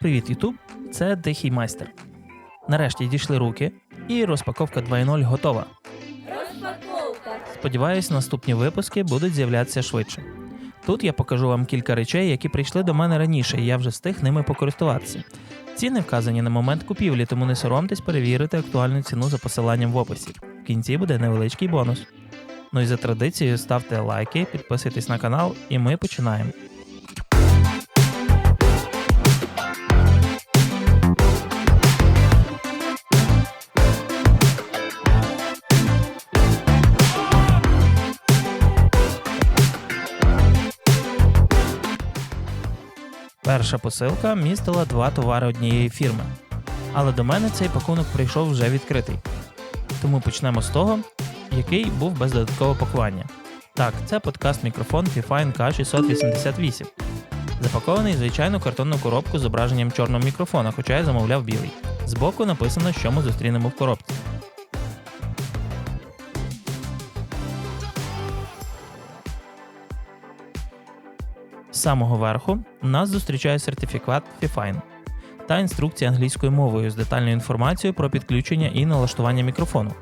Привіт, Ютуб! Це Тихий майстер. Нарешті дійшли руки, і розпаковка 2.0 готова. Розпаковка. Сподіваюсь, наступні випуски будуть з'являтися швидше. Тут я покажу вам кілька речей, які прийшли до мене раніше, і я вже встиг ними покористуватися. Ціни вказані на момент купівлі, тому не соромтесь перевірити актуальну ціну за посиланням в описі. В кінці буде невеличкий бонус. Ну і за традицією ставте лайки, підписуйтесь на канал, і ми починаємо. Перша посилка містила два товари однієї фірми. Але до мене цей пакунок прийшов вже відкритий. Тому почнемо з того, який був без додаткового пакування. Так, це подкаст мікрофон Fifine K688. Запакований звичайну картонну коробку з зображенням чорного мікрофона, хоча я замовляв білий. Збоку написано, що ми зустрінемо в коробці. Самого верху нас зустрічає сертифікат Fifine та інструкція англійською мовою з детальною інформацією про підключення і налаштування мікрофону.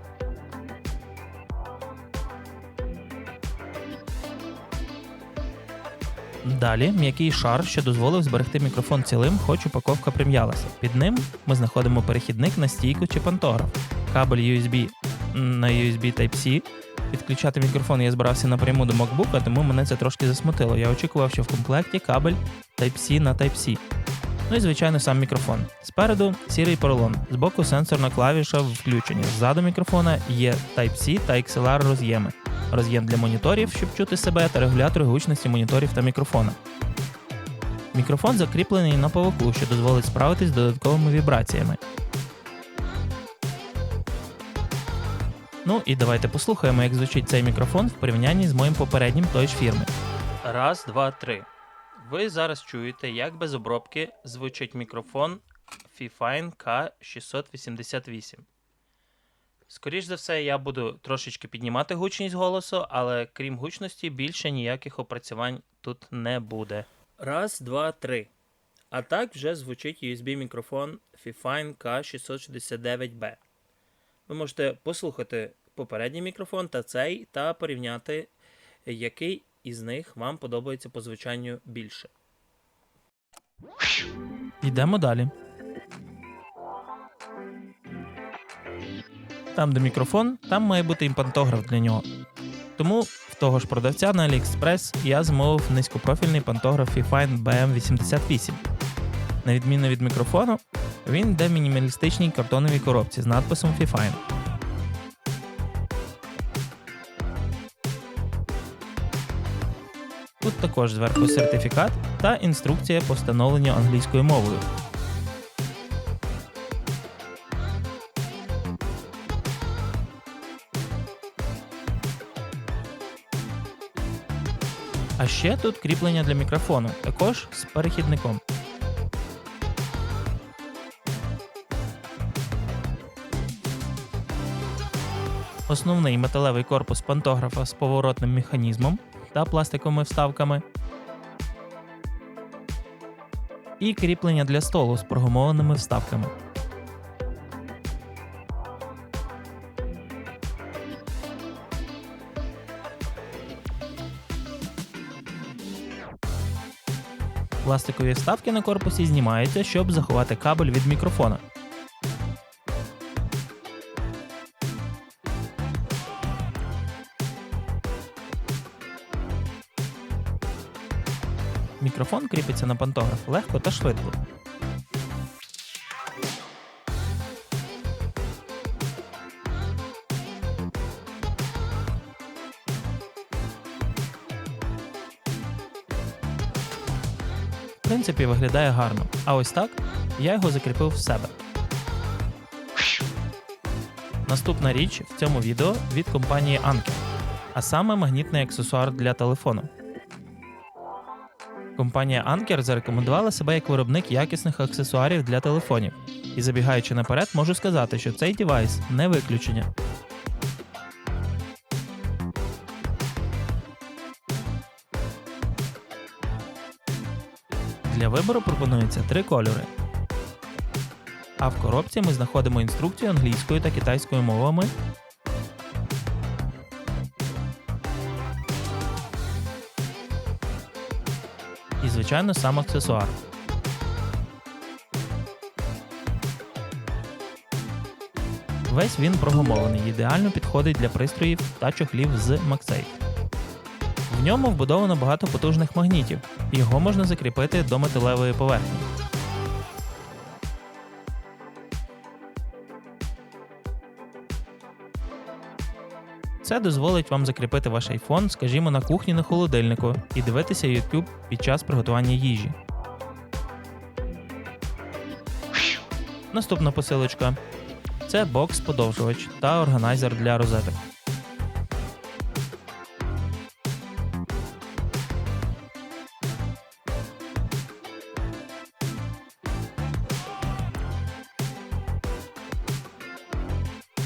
Далі м'який шар, що дозволив зберегти мікрофон цілим, хоч упаковка прим'ялася. Під ним ми знаходимо перехідник на стійку чи пантограф, кабель USB на USB Type-C. Підключати мікрофон я збирався напряму до MacBook, тому мене це трошки засмутило. Я очікував, що в комплекті кабель Type-C на Type-C. Ну і звичайно сам мікрофон. Спереду сірий поролон, збоку сенсорна клавіша включення. Ззаду мікрофона є Type-C та XLR роз'єми. Роз'єм для моніторів, щоб чути себе, та регулятор гучності моніторів та мікрофона. Мікрофон закріплений на повоку, що дозволить справитись з додатковими вібраціями. Ну і давайте послухаємо, як звучить цей мікрофон в порівнянні з моїм попереднім тої ж фірми. Раз, два, три. Ви зараз чуєте, як без обробки звучить мікрофон Fifine K688. Скоріш за все, я буду трошечки піднімати гучність голосу, але крім гучності, більше ніяких опрацювань тут не буде. Раз, два, три. А так вже звучить USB-мікрофон Fifine K669B. Ви можете послухати попередній мікрофон та цей, та порівняти, який із них вам подобається по звучанню більше. Йдемо далі. Там, де мікрофон, там має бути імпантограф для нього. Тому в того ж продавця на AliExpress я замовив низькопрофільний пантограф Fifine BM88. На відміну від мікрофону, він йде в мінімалістичній картоновій коробці з надписом Fifine. Тут також зверху сертифікат та інструкція по встановленню англійською мовою. А ще тут кріплення для мікрофону, також з перехідником. Основний металевий корпус пантографа з поворотним механізмом та пластиковими вставками. І кріплення для столу з прогумованими вставками. Пластикові вставки на корпусі знімаються, щоб заховати кабель від мікрофона. Мікрофон кріпиться на пантограф легко та швидко. В принципі, виглядає гарно. А ось так я його закріпив в себе. Наступна річ в цьому відео від компанії Anker, а саме магнітний аксесуар для телефону. Компанія Anker зарекомендувала себе як виробник якісних аксесуарів для телефонів. І забігаючи наперед, можу сказати, що цей девайс не виключення. Для вибору пропонується три кольори: А в коробці ми знаходимо інструкцію англійською та китайською мовами. Звичайно, сам аксесуар. Весь він прогумований, ідеально підходить для пристроїв та чохлів з MagSafe. В ньому вбудовано багато потужних магнітів, його можна закріпити до металевої поверхні. Це дозволить вам закріпити ваш iPhone, скажімо, на кухні на холодильнику і дивитися YouTube під час приготування їжі. Наступна посилочка це бокс-подовжувач та органайзер для розеток.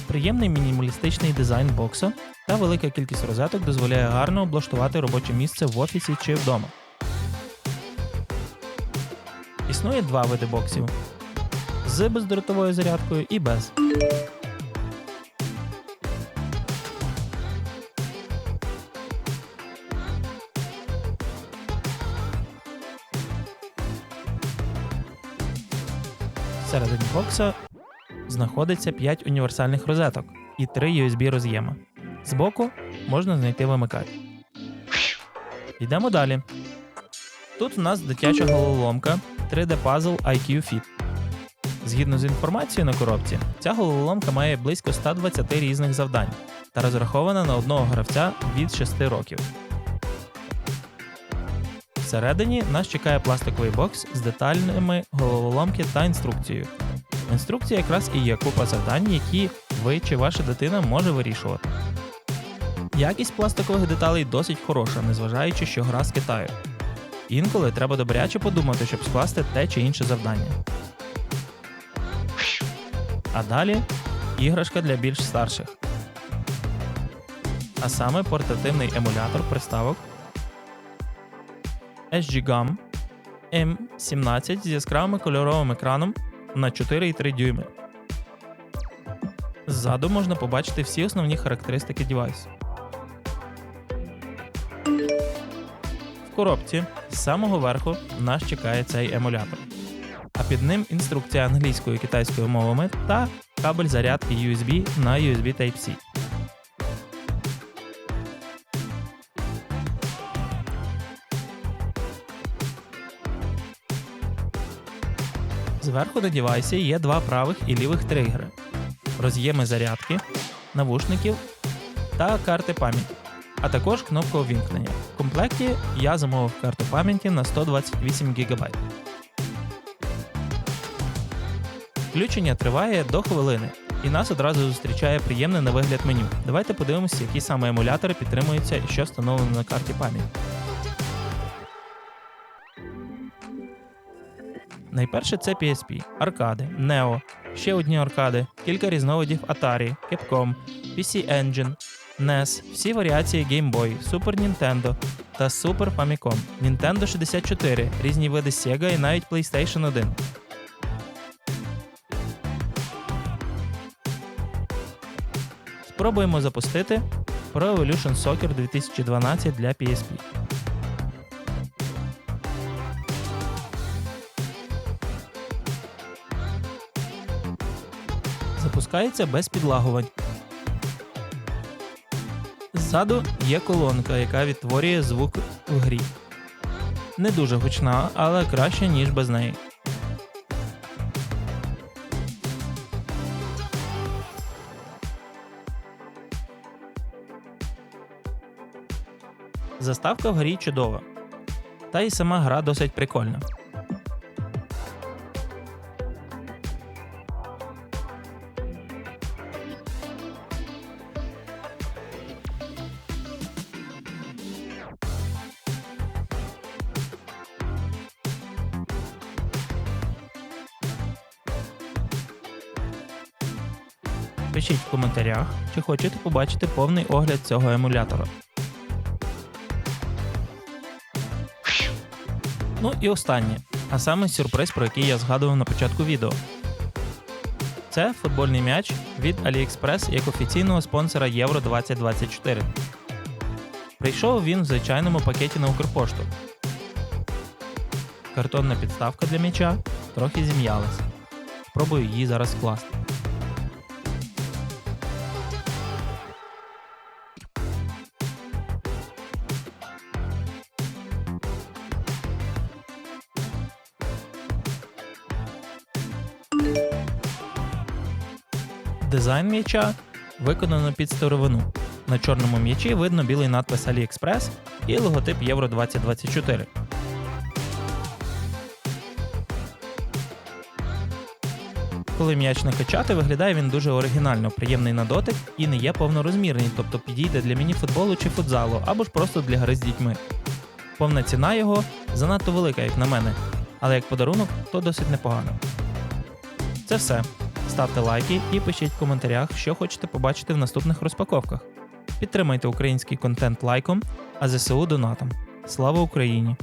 Приємний мінімалістичний дизайн бокса та велика кількість розеток дозволяє гарно облаштувати робоче місце в офісі чи вдома. Існує два види боксів з бездротовою зарядкою і без. Всередині бокса знаходиться 5 універсальних розеток і 3 USB роз'єма. Збоку можна знайти вимикач. Йдемо далі. Тут у нас дитяча головоломка 3D Puzzle IQ Fit. Згідно з інформацією на коробці, ця головоломка має близько 120 різних завдань та розрахована на одного гравця від 6 років. Всередині нас чекає пластиковий бокс з детальними головоломки та інструкцією. Інструкція якраз і є купа завдань, які ви чи ваша дитина може вирішувати. Якість пластикових деталей досить хороша, незважаючи, що гра з Китаю. Інколи треба добряче подумати, щоб скласти те чи інше завдання. А далі іграшка для більш старших. А саме портативний емулятор приставок SG-GAM M17 з яскравим кольоровим екраном на 4,3 дюйми. Ззаду можна побачити всі основні характеристики девайсу. Коробці з самого верху нас чекає цей емулятор. А під ним інструкція англійською і китайською мовами та кабель зарядки USB на USB Type-C. Зверху на девайсі є два правих і лівих тригери, роз'єми зарядки, навушників та карти пам'яті, а також кнопка увімкнення. В комплекті я замовив карту пам'яті на 128 ГБ. Включення триває до хвилини, і нас одразу зустрічає приємне на вигляд меню. Давайте подивимося, які саме емулятори підтримуються і що встановлено на карті пам'яті. Найперше це PSP, аркади, Neo, ще одні аркади, кілька різновидів Atari, Capcom, PC Engine, NES, всі варіації Game Boy, Super Nintendo та Super Famicom, Nintendo 64, різні види Sega і навіть PlayStation 1. Спробуємо запустити Pro Evolution Soccer 2012 для PSP. Запускається без підлагувань. Ззаду є колонка, яка відтворює звук в грі. Не дуже гучна, але краще, ніж без неї. Заставка в грі чудова. Та й сама гра досить прикольна. Пишіть в коментарях, чи хочете побачити повний огляд цього емулятора. Ну і останнє, а саме сюрприз, про який я згадував на початку відео. Це футбольний м'яч від AliExpress як офіційного спонсора Євро 2024. Прийшов він в звичайному пакеті на Укрпошту. Картонна підставка для м'яча трохи зім'ялась. Спробую її зараз скласти. Дизайн м'яча виконано під старовину. На чорному м'ячі видно білий надпис AliExpress і логотип Євро 2024. Коли м'яч накачати, виглядає він дуже оригінально, приємний на дотик і не є повнорозмірний, тобто підійде для міні-футболу чи футзалу, або ж просто для гри з дітьми. Повна ціна його занадто велика, як на мене, але як подарунок, то досить непогано. Це все. Ставте лайки і пишіть в коментарях, що хочете побачити в наступних розпаковках. Підтримайте український контент лайком, а ЗСУ донатом. Слава Україні!